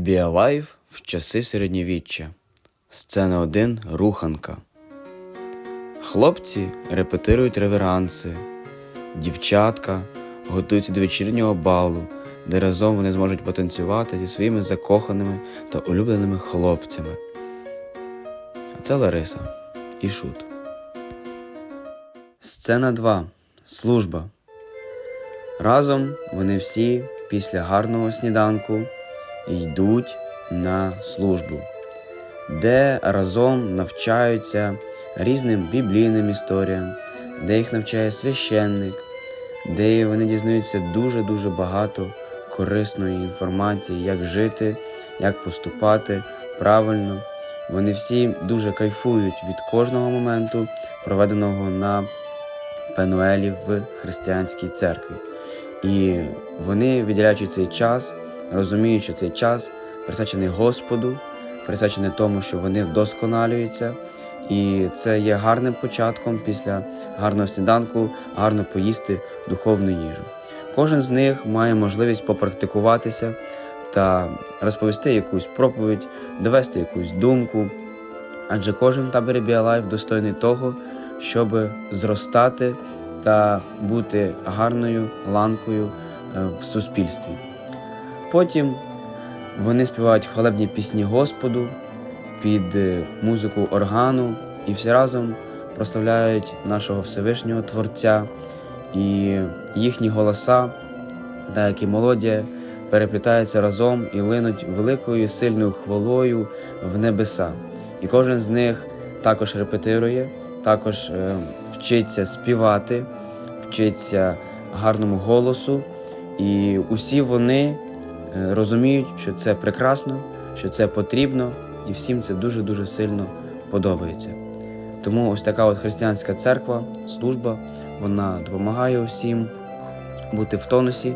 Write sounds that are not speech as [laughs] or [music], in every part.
Біалайф в часи середньовіччя. Сцена 1. Руханка. Хлопці репетирують реверанси. Дівчатка готуються до вечірнього балу, де разом вони зможуть потанцювати зі своїми закоханими та улюбленими хлопцями. А це Лариса і Шут. Сцена 2. Служба. Разом вони всі після гарного сніданку йдуть на службу, де разом навчаються різним біблійним історіям, де їх навчає священник, де вони дізнаються дуже-дуже багато корисної інформації, як жити, як поступати правильно. Вони всі дуже кайфують від кожного моменту, проведеного на Пенуелі в християнській церкві. І вони, виділяючи цей час, розуміють, що цей час присвячений Господу, присвячений тому, що вони вдосконалюються. І це є гарним початком після гарного сніданку, гарно поїсти духовну їжу. Кожен з них має можливість попрактикуватися та розповісти якусь проповідь, довести якусь думку. Адже кожен в таборі Біалайф достойний того, щоб зростати та бути гарною ланкою е, в суспільстві. Потім вони співають хвалебні пісні Господу під е, музику органу і всі разом прославляють нашого Всевишнього Творця, і їхні голоса, та як і мелодія, переплітаються разом і линуть великою сильною хвалою в небеса. І кожен з них також репетирує, також е, вчиться співати, вчиться гарному голосу, і усі вони розуміють, що це прекрасно, що це потрібно, і всім це дуже-дуже сильно подобається. Тому ось така от християнська церква, служба, вона допомагає усім бути в тонусі,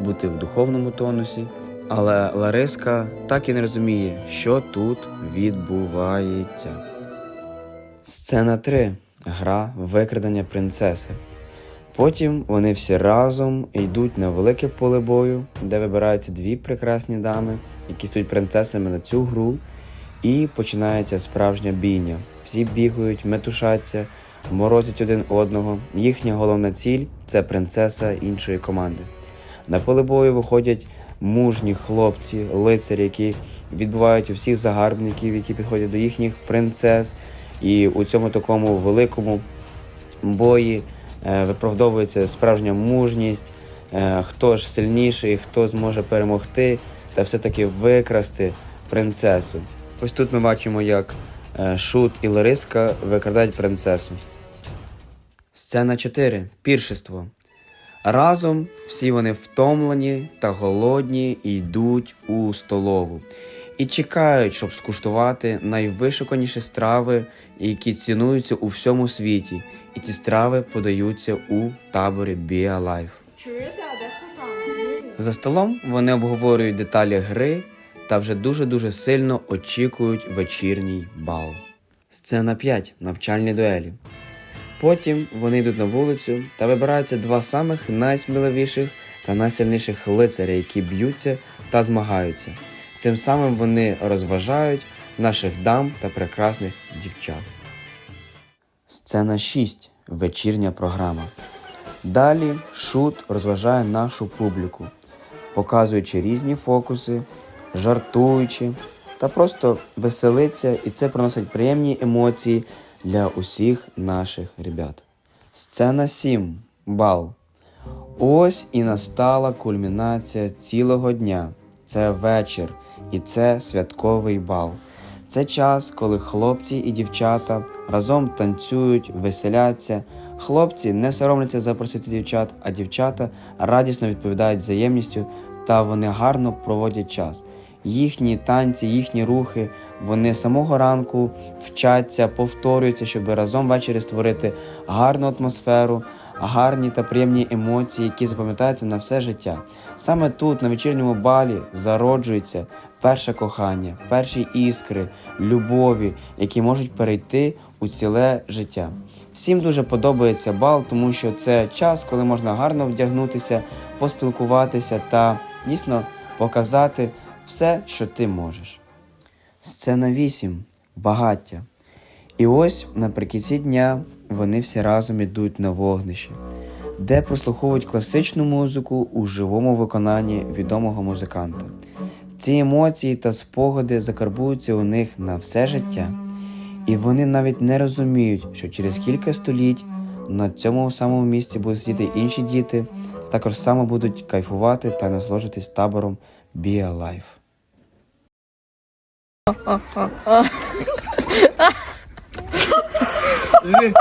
бути в духовному тонусі. Але Лариска так і не розуміє, що тут відбувається. Сцена 3. Гра викрадення принцеси. Потім вони всі разом йдуть на велике поле бою, де вибираються дві прекрасні дами, які стають принцесами на цю гру, і починається справжня бійня. Всі бігають, метушаться, морозять один одного. Їхня головна ціль це принцеса іншої команди. На поле бою виходять мужні хлопці, лицарі, які відбувають усіх загарбників, які підходять до їхніх принцес. І у цьому такому великому бої виправдовується справжня мужність, е, хто ж сильніший, хто зможе перемогти та все-таки викрасти принцесу. Ось тут ми бачимо, як е, Шут і Лариска викрадають принцесу. Сцена 4. Піршество. Разом всі вони втомлені та голодні і йдуть у столову і чекають, щоб скуштувати найвишуканіші страви, які цінуються у всьому світі. І ці страви подаються у таборі сметана? За столом вони обговорюють деталі гри та вже дуже-дуже сильно очікують вечірній бал. Сцена 5. Навчальні дуелі. Потім вони йдуть на вулицю та вибираються два самих найсміливіших та найсильніших лицаря, які б'ються та змагаються. Цим самим вони розважають наших дам та прекрасних дівчат. Сцена 6. Вечірня програма. Далі шут розважає нашу публіку, показуючи різні фокуси, жартуючи та просто веселиться, і це приносить приємні емоції для усіх наших ребят. Сцена 7. Бал. Ось і настала кульмінація цілого дня. Це вечір, і це святковий бал. Це час, коли хлопці і дівчата разом танцюють, веселяться. Хлопці не соромляться запросити дівчат, а дівчата радісно відповідають взаємністю та вони гарно проводять час. Їхні танці, їхні рухи, вони самого ранку вчаться, повторюються, щоб разом ввечері створити гарну атмосферу, гарні та приємні емоції, які запам'ятаються на все життя. Саме тут, на вечірньому балі, зароджується перше кохання, перші іскри, любові, які можуть перейти у ціле життя. Всім дуже подобається бал, тому що це час, коли можна гарно вдягнутися, поспілкуватися та дійсно показати все, що ти можеш. Сцена 8. Багаття. І ось наприкінці дня вони всі разом ідуть на вогнище, де прослуховують класичну музику у живому виконанні відомого музиканта. Ці емоції та спогади закарбуються у них на все життя, і вони навіть не розуміють, що через кілька століть на цьому самому місці будуть сидіти інші діти, також само будуть кайфувати та насолоджуватись табором Be Alive. [laughs] Yürü.